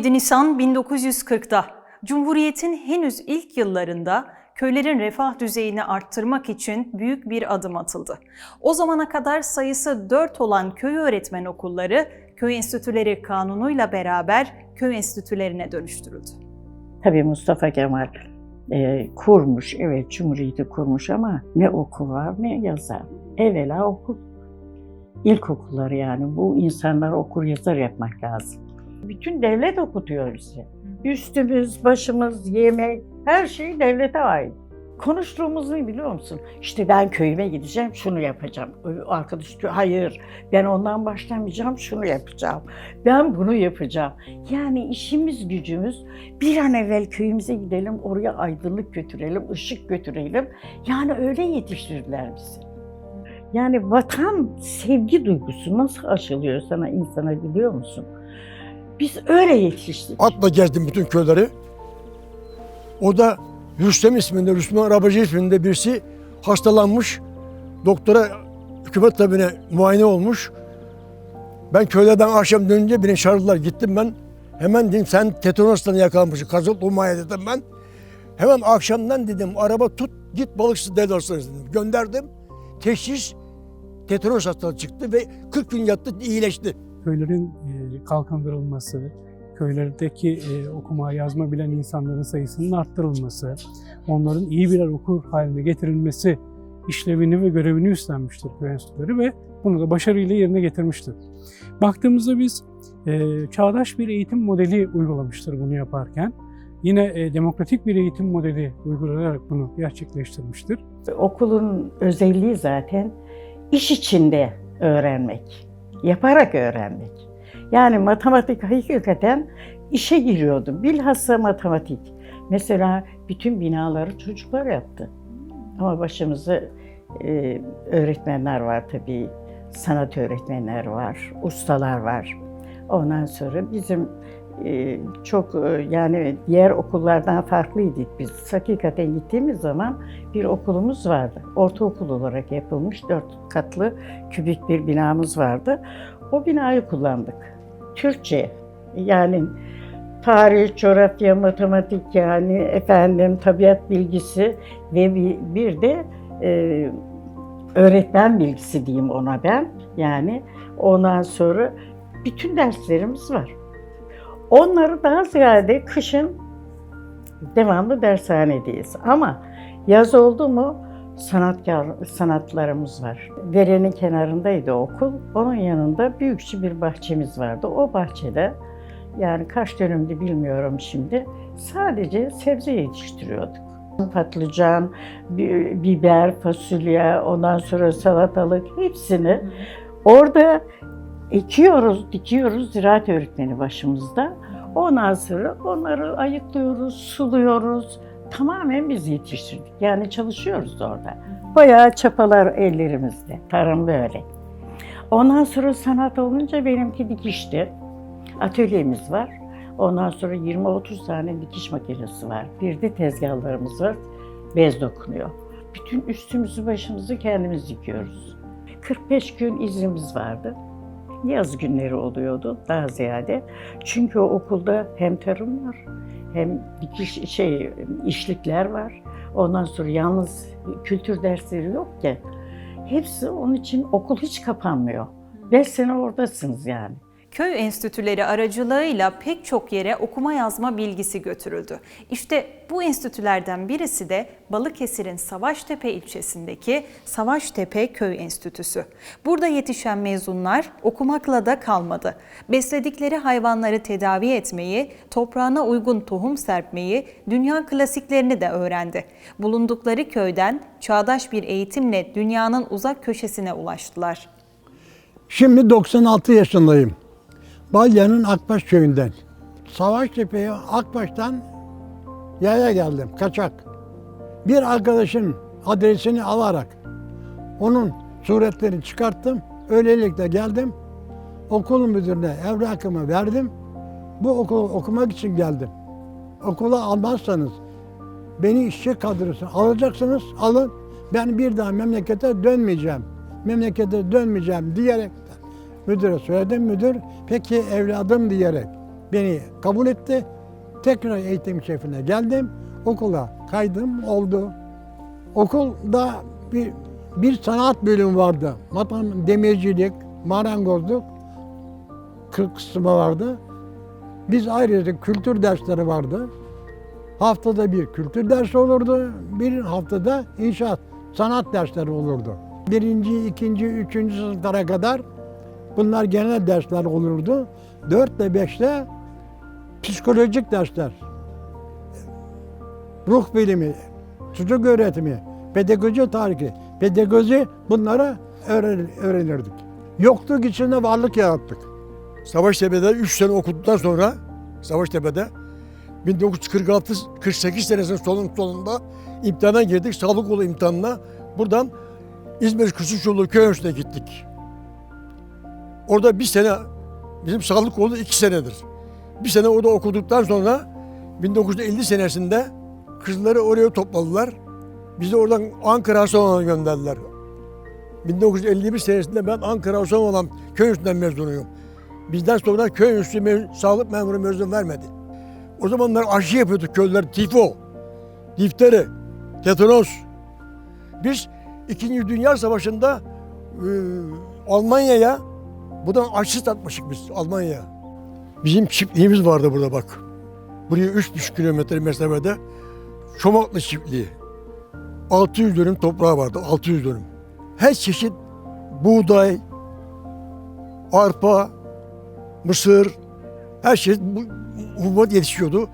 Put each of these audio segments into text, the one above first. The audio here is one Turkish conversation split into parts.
17 Nisan 1940'da Cumhuriyet'in henüz ilk yıllarında köylerin refah düzeyini arttırmak için büyük bir adım atıldı. O zamana kadar sayısı 4 olan köy öğretmen okulları köy enstitüleri kanunuyla beraber köy enstitülerine dönüştürüldü. Tabii Mustafa Kemal e, kurmuş, evet Cumhuriyeti kurmuş ama ne okul var ne yazar. Evvela okul. İlkokulları yani bu insanlar okur yazar yapmak lazım. Bütün devlet okutuyor bizi. Üstümüz, başımız, yemek, her şey devlete ait. Konuştuğumuz ne biliyor musun? İşte ben köyüme gideceğim, şunu yapacağım. Arkadaş diyor, hayır ben ondan başlamayacağım, şunu yapacağım. Ben bunu yapacağım. Yani işimiz gücümüz bir an evvel köyümüze gidelim, oraya aydınlık götürelim, ışık götürelim. Yani öyle yetiştirdiler bizi. Yani vatan sevgi duygusu nasıl aşılıyor sana insana biliyor musun? Biz öyle yetiştik. Atla gezdim bütün köyleri. O da Rüstem isminde, Rüstem Arabacı isminde birisi hastalanmış. Doktora hükümet tabine muayene olmuş. Ben köylerden akşam dönünce beni çağırdılar. Gittim ben. Hemen dedim sen tetanostan yakalanmışsın. Kazık muayene dedim ben. Hemen akşamdan dedim araba tut git balıksız deli hastanesi dedim. Gönderdim. Teşhis tetanos hastalığı çıktı ve 40 gün yattı iyileşti. Köylerin e, kalkındırılması, köylerdeki e, okuma yazma bilen insanların sayısının arttırılması, onların iyi birer okur haline getirilmesi işlevini ve görevini üstlenmiştir köy enstitüleri ve bunu da başarıyla yerine getirmiştir. Baktığımızda biz e, çağdaş bir eğitim modeli uygulamıştır bunu yaparken. Yine demokratik bir eğitim modeli uygulayarak bunu gerçekleştirmiştir. Okulun özelliği zaten iş içinde öğrenmek, yaparak öğrenmek. Yani matematik hakikaten işe giriyordu. Bilhassa matematik. Mesela bütün binaları çocuklar yaptı. Ama başımızda e, öğretmenler var tabii. Sanat öğretmenler var, ustalar var. Ondan sonra bizim çok e, yani diğer okullardan farklıydık biz. Hakikaten gittiğimiz zaman bir okulumuz vardı. Ortaokul olarak yapılmış dört katlı kübik bir binamız vardı. O binayı kullandık. Türkçe yani tarih, coğrafya, matematik yani efendim tabiat bilgisi ve bir de e, öğretmen bilgisi diyeyim ona ben. Yani ondan sonra bütün derslerimiz var. Onları daha ziyade kışın devamlı dershanedeyiz. Ama yaz oldu mu sanatkar sanatlarımız var. Derenin kenarındaydı okul. Onun yanında büyükçe bir bahçemiz vardı. O bahçede yani kaç dönümdü bilmiyorum şimdi. Sadece sebze yetiştiriyorduk. Patlıcan, bi- biber, fasulye, ondan sonra salatalık hepsini orada ekiyoruz, dikiyoruz ziraat öğretmeni başımızda. Ondan sonra onları ayıklıyoruz, suluyoruz. Tamamen biz yetiştirdik. Yani çalışıyoruz orada. Bayağı çapalar ellerimizde. Tarım böyle. Ondan sonra sanat olunca benimki dikişti. Atölyemiz var. Ondan sonra 20-30 tane dikiş makinesi var. Bir de tezgahlarımız var. Bez dokunuyor. Bütün üstümüzü başımızı kendimiz dikiyoruz. 45 gün iznimiz vardı. Yaz günleri oluyordu daha ziyade. Çünkü o okulda hem tarım var hem dikiş şey işlikler var. Ondan sonra yalnız kültür dersleri yok ki. Hepsi onun için okul hiç kapanmıyor. Beş sene oradasınız yani. Köy enstitüleri aracılığıyla pek çok yere okuma yazma bilgisi götürüldü. İşte bu enstitülerden birisi de Balıkesir'in Savaştepe ilçesindeki Savaştepe Köy Enstitüsü. Burada yetişen mezunlar okumakla da kalmadı. Besledikleri hayvanları tedavi etmeyi, toprağına uygun tohum serpmeyi, dünya klasiklerini de öğrendi. Bulundukları köyden çağdaş bir eğitimle dünyanın uzak köşesine ulaştılar. Şimdi 96 yaşındayım. Balya'nın Akbaş köyünden. Savaştepe'ye Akbaş'tan yaya geldim, kaçak. Bir arkadaşın adresini alarak onun suretlerini çıkarttım. Öylelikle geldim. Okul müdürüne evrakımı verdim. Bu okulu okumak için geldim. Okula almazsanız beni işçi kadrosu alacaksınız, alın. Ben bir daha memlekete dönmeyeceğim. Memlekete dönmeyeceğim diyerek müdüre söyledim. Müdür peki evladım diyerek beni kabul etti. Tekrar eğitim şefine geldim. Okula kaydım oldu. Okulda bir, bir sanat bölümü vardı. Matam, demircilik, marangozluk kı- kısmı vardı. Biz ayrıca kültür dersleri vardı. Haftada bir kültür dersi olurdu. Bir haftada inşaat, sanat dersleri olurdu. Birinci, ikinci, üçüncü sınıflara kadar bunlar genel dersler olurdu. Dört ile beşte psikolojik dersler. Ruh bilimi, çocuk öğretimi, pedagoji tarihi, pedagoji bunları öğren- öğrenirdik. Yokluk içinde varlık yarattık. Savaştepe'de 3 sene okuduktan sonra Savaştepe'de 1946-48 senesinin sonun sonunda imtihana girdik. Sağlık yolu imtihanına. Buradan İzmir Kuşçulu köy enstitüsüne gittik. Orada bir sene, bizim sağlık yolu iki senedir. Bir sene orada okuduktan sonra 1950 senesinde kızları oraya topladılar. Bizi oradan Ankara Hasan'a gönderdiler. 1951 senesinde ben Ankara Hasan olan köy enstitüsünden mezunuyum. Bizden sonra köy enstitüsü me- sağlık memuru mezun vermedi. O zamanlar aşı yapıyorduk köylüler tifo, difteri, tetanos. Biz İkinci Dünya Savaşı'nda e, Almanya'ya buradan aşı satmışık biz Almanya'ya. Bizim çiftliğimiz vardı burada bak. Buraya üç buçuk kilometre mesafede Çomaklı çiftliği. 600 dönüm toprağı vardı, 600 dönüm. Her çeşit buğday, arpa, mısır, her şey hububat yetişiyordu.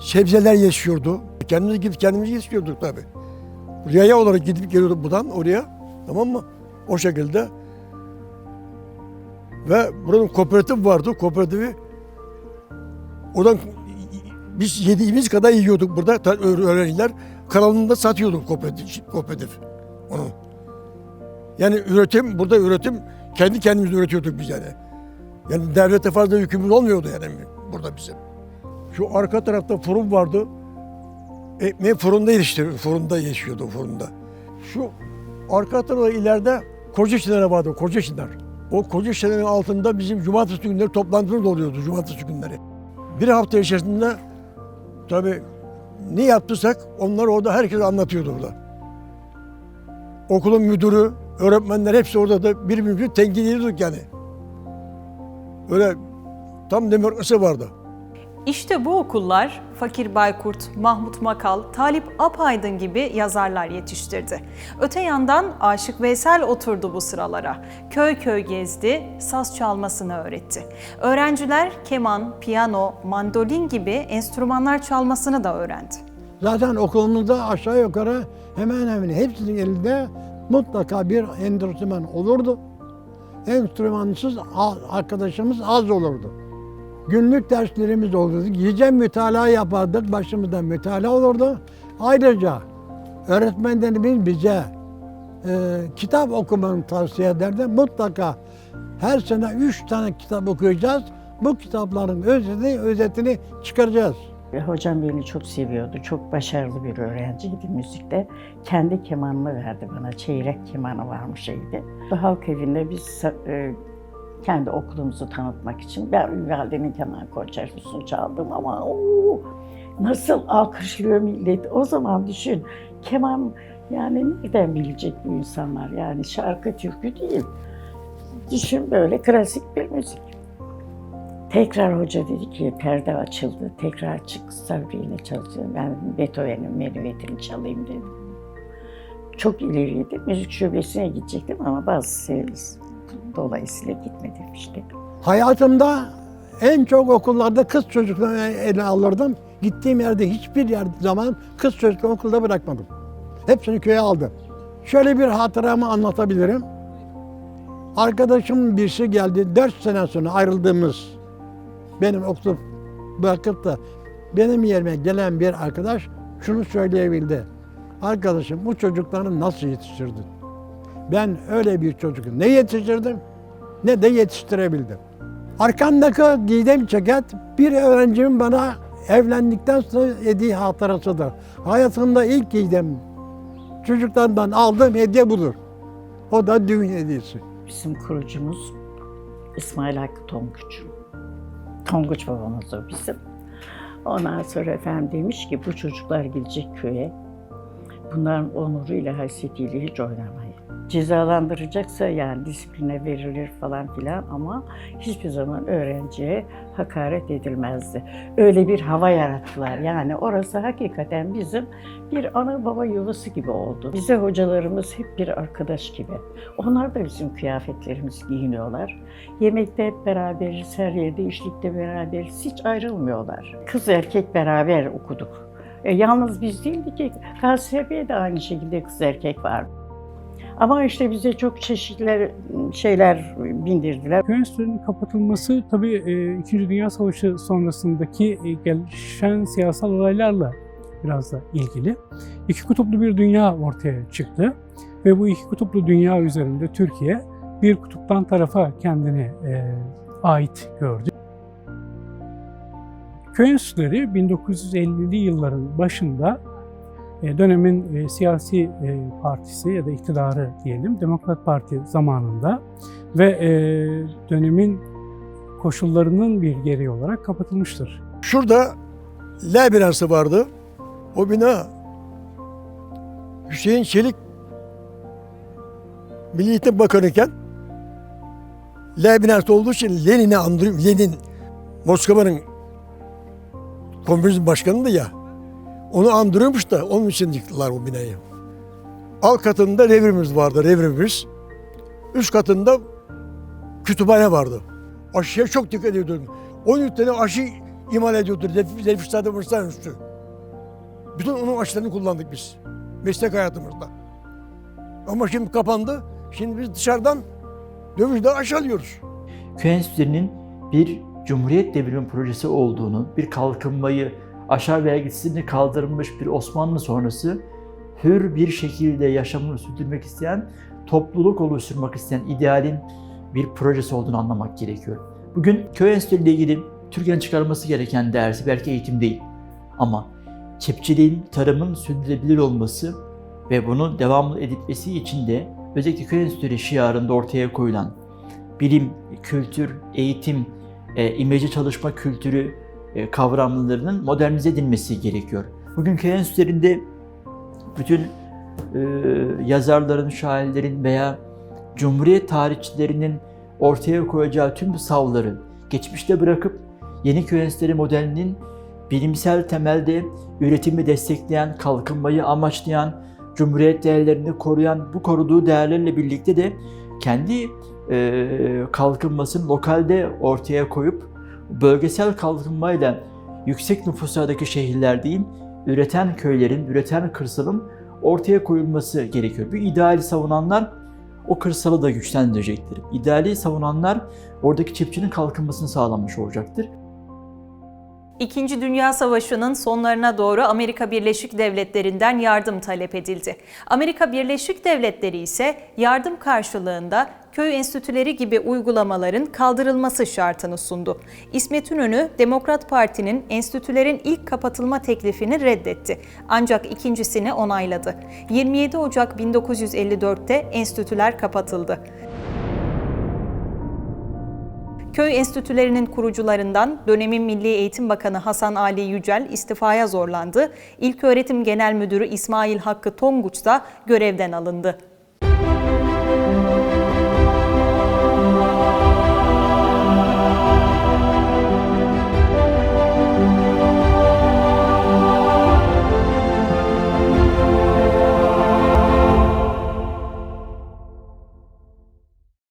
Sebzeler yetişiyordu. Kendimiz gidip kendimiz yetiştiriyorduk tabii. Yaya olarak gidip geliyorduk buradan oraya. Tamam mı? O şekilde. Ve buranın kooperatif vardı. Kooperatifi oradan biz yediğimiz kadar yiyorduk burada öğrenciler. Kanalında satıyorduk kooperatif, kooperatif onu. Yani üretim, burada üretim kendi kendimiz üretiyorduk biz yani. Yani devlete fazla yükümüz olmuyordu yani burada bizim. Şu arka tarafta fırın vardı. Ekmeği fırında yetiştiriyordu, fırında yetişiyordu fırında. Şu arka tarafta ileride koca şinere vardı, koca şiner. O koca şinerin altında bizim cumartesi günleri toplantımız oluyordu, cumartesi günleri. Bir hafta içerisinde tabii ne yaptıysak onlar orada herkes anlatıyordu burada. Okulun müdürü, öğretmenler hepsi orada da birbirimizi tenkit ediyorduk yani. Öyle tam demokrasi vardı. İşte bu okullar Fakir Baykurt, Mahmut Makal, Talip Apaydın gibi yazarlar yetiştirdi. Öte yandan Aşık Veysel oturdu bu sıralara. Köy köy gezdi, saz çalmasını öğretti. Öğrenciler keman, piyano, mandolin gibi enstrümanlar çalmasını da öğrendi. Zaten okulumuzda aşağı yukarı hemen hemen hepsinin elinde mutlaka bir enstrüman olurdu. Enstrümansız arkadaşımız az olurdu. Günlük derslerimiz olurdu. Gece mütalaa yapardık, başımızda mütalaa olurdu. Ayrıca öğretmenlerimiz bize e, kitap okumanı tavsiye ederdi. Mutlaka her sene üç tane kitap okuyacağız. Bu kitapların özetini, özetini çıkaracağız. Hocam beni çok seviyordu. Çok başarılı bir öğrenciydi müzikte. Kendi kemanını verdi bana. Çeyrek kemanı varmış şeydi. Halk evinde biz e, kendi okulumuzu tanıtmak için ben Ünvalde'nin keman konçertosunu çaldım ama oo, nasıl alkışlıyor millet. O zaman düşün keman yani nereden bilecek bu insanlar yani şarkı türkü değil. Düşün böyle klasik bir müzik. Tekrar hoca dedi ki perde açıldı. Tekrar çık Sabri'yle çalışacağım. Ben Beethoven'in menüvetini çalayım dedim. Çok ileriydi. Müzik şubesine gidecektim ama bazı sebep dolayısıyla gitmedim işte. Hayatımda en çok okullarda kız çocuklarını ele alırdım. Gittiğim yerde hiçbir yer zaman kız çocuklarını okulda bırakmadım. Hepsini köye aldım. Şöyle bir hatıramı anlatabilirim. Arkadaşım birisi geldi. Dört sene sonra ayrıldığımız benim okulu bırakıp da benim yerime gelen bir arkadaş şunu söyleyebildi. Arkadaşım bu çocukları nasıl yetiştirdin? Ben öyle bir çocuk ne yetiştirdim ne de yetiştirebildim. Arkamdaki giydiğim ceket bir öğrencimin bana evlendikten sonra hediye hatırasıdır. Hayatımda ilk giydiğim çocuklardan aldığım hediye budur. O da düğün hediyesi. Bizim kurucumuz İsmail Hakkı Tonguç. Tonguç babamız o bizim. Ondan sonra efendim demiş ki bu çocuklar gelecek köye. Bunların onuruyla, haysiyetiyle hiç oynamayın. Cezalandıracaksa yani disipline verilir falan filan ama hiçbir zaman öğrenciye hakaret edilmezdi. Öyle bir hava yarattılar. Yani orası hakikaten bizim bir ana baba yuvası gibi oldu. Bize hocalarımız hep bir arkadaş gibi. Onlar da bizim kıyafetlerimizi giyiniyorlar. Yemekte hep beraberiz, her yerde işlikte beraberiz. Hiç ayrılmıyorlar. Kız erkek beraber okuduk. E, yalnız biz değildik ki KSB'de de aynı şekilde kız erkek vardı. Ama işte bize çok çeşitli şeyler bindirdiler. Köy enstitülerinin kapatılması tabii e, İkinci Dünya Savaşı sonrasındaki e, gelişen siyasal olaylarla biraz da ilgili. İki kutuplu bir dünya ortaya çıktı ve bu iki kutuplu dünya üzerinde Türkiye bir kutuptan tarafa kendini e, ait gördü. Köy enstitüleri 1950'li yılların başında e, dönemin e, siyasi e, partisi ya da iktidarı diyelim Demokrat Parti zamanında ve e, dönemin koşullarının bir gereği olarak kapatılmıştır. Şurada L binası vardı. O bina Hüseyin Çelik Milli Eğitim Bakanı iken L binası olduğu için Lenin'i andırıyor. Lenin Moskova'nın komünizm başkanıydı ya. Onu andırıyormuş da onun için yıktılar bu binayı. Alt katında revrimiz vardı, revrimiz. Üst katında kütüphane vardı. Aşıya çok dikkat ediyordum. 13 tane aşı imal ediyordu Refistada Bursa'nın üstü. Bütün onun aşılarını kullandık biz. Meslek hayatımızda. Ama şimdi kapandı. Şimdi biz dışarıdan dövüşle aşı alıyoruz. köy bir Cumhuriyet devrimi projesi olduğunu, bir kalkınmayı, aşağı vergisini kaldırılmış bir Osmanlı sonrası hür bir şekilde yaşamını sürdürmek isteyen, topluluk oluşturmak isteyen idealin bir projesi olduğunu anlamak gerekiyor. Bugün köy enstitüleriyle ilgili Türkiye'nin çıkarması gereken dersi belki eğitim değil. Ama çiftçiliğin, tarımın sürdürülebilir olması ve bunun devamlı edilmesi için de özellikle köy enstitüleri şiarında ortaya koyulan bilim, kültür, eğitim, e, imece çalışma kültürü kavramlarının modernize edilmesi gerekiyor. Bugün köy enstitülerinde bütün e, yazarların, şairlerin veya Cumhuriyet tarihçilerinin ortaya koyacağı tüm savları geçmişte bırakıp yeni köy enstitüleri modelinin bilimsel temelde üretimi destekleyen, kalkınmayı amaçlayan, Cumhuriyet değerlerini koruyan, bu koruduğu değerlerle birlikte de kendi e, kalkınmasını lokalde ortaya koyup bölgesel kalkınmayla yüksek nüfuslardaki şehirler değil, üreten köylerin, üreten kırsalın ortaya koyulması gerekiyor. Bu ideali savunanlar o kırsalı da güçlendirecektir. İdeali savunanlar oradaki çiftçinin kalkınmasını sağlamış olacaktır. İkinci Dünya Savaşı'nın sonlarına doğru Amerika Birleşik Devletleri'nden yardım talep edildi. Amerika Birleşik Devletleri ise yardım karşılığında köy enstitüleri gibi uygulamaların kaldırılması şartını sundu. İsmet İnönü, Demokrat Parti'nin enstitülerin ilk kapatılma teklifini reddetti. Ancak ikincisini onayladı. 27 Ocak 1954'te enstitüler kapatıldı. Köy enstitülerinin kurucularından dönemin Milli Eğitim Bakanı Hasan Ali Yücel istifaya zorlandı. İlköğretim Genel Müdürü İsmail Hakkı Tonguç da görevden alındı.